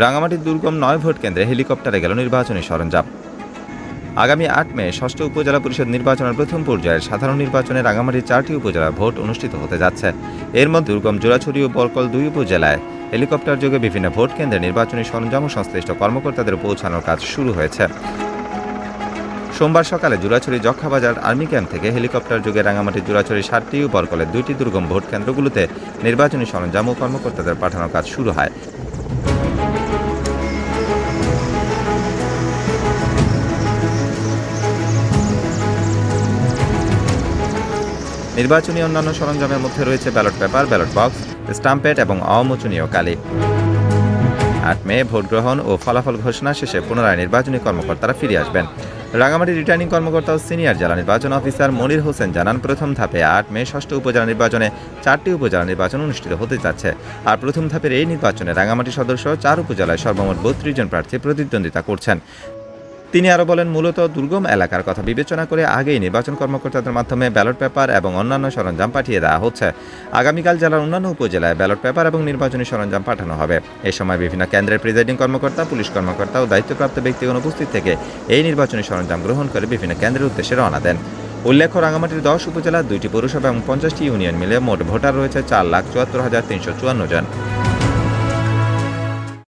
রাঙামাটির দুর্গম নয় ভোট কেন্দ্রে হেলিকপ্টারে গেল নির্বাচনী সরঞ্জাম। আগামী আট মে ষষ্ঠ উপজেলা পরিষদ নির্বাচনের প্রথম পর্যায়ের সাধারণ নির্বাচনে রাঙামাটির চারটি উপজেলার ভোট অনুষ্ঠিত হতে যাচ্ছে। এর মধ্যে দুর্গম জোড়াছড়ি ও বরকল দুই উপজেলায় হেলিকপ্টার যোগে বিভিন্ন ভোট কেন্দ্রে নির্বাচনী সরঞ্জাম ও সংশ্লিষ্ট কর্মকর্তাদের পৌঁছানোর কাজ শুরু হয়েছে। সোমবার সকালে জুরাছড়ি যক্ষাবাজার আর্মি ক্যাম্প থেকে হেলিকপ্টার যোগে রাঙামাটির জুরাছড়ি সাতটি ও বরকলের দুইটি দুর্গম ভোট কেন্দ্রগুলোতে নির্বাচনী সরঞ্জাম ও কর্মকর্তাদের পাঠানোর কাজ শুরু হয়। নির্বাচনী অন্যান্য সরঞ্জামের মধ্যে রয়েছে ballot paper, ballot box, stamp pad এবং অমোচনীয় কালি। আট মে ভোট গ্রহণ ও ফলাফল ঘোষণা শেষে পুনরায় নির্বাচনী কর্মকর্তারা ফিরে আসবেন। রাঙামাটি রিটার্নিং কর্মকর্তা ও সিনিয়র জেলা নির্বাচন অফিসার মনির হোসেন জানান, প্রথম ধাপে আট মে ষষ্ঠ উপজেলা নির্বাচনে চারটি উপজেলা নির্বাচন অনুষ্ঠিত হতে যাচ্ছে। আর প্রথম ধাপের এই নির্বাচনে রাঙামাটি সদস্য চার উপজেলায় সর্বমোট বত্রিশ জন প্রার্থী প্রতিদ্বন্দ্বিতা করছেন। তিনি আরও বলেন, মূলত দুর্গম এলাকার কথা বিবেচনা করে আগেই নির্বাচন কর্মকর্তাদের মাধ্যমে ব্যালট পেপার এবং অন্যান্য সরঞ্জাম পাঠিয়ে দেওয়া হচ্ছে। আগামীকাল জেলার অন্যান্য উপজেলায় ব্যালট পেপার এবং নির্বাচনী সরঞ্জাম পাঠানো হবে। এ সময় বিভিন্ন কেন্দ্রের প্রিজাইডিং কর্মকর্তা, পুলিশ কর্মকর্তা ও দায়িত্বপ্রাপ্ত ব্যক্তিগণ উপস্থিত থেকে এই নির্বাচনী সরঞ্জাম গ্রহণ করে বিভিন্ন কেন্দ্রের উদ্দেশ্যে রওনা দেন। উল্লেখ্য রাঙামাটির দশ উপজেলার দুইটি পৌরসভা এবং পঞ্চাশটি ইউনিয়ন মিলে মোট ভোটার রয়েছে চার লাখ চুয়াত্তর হাজার তিনশো চুয়ান্ন জন।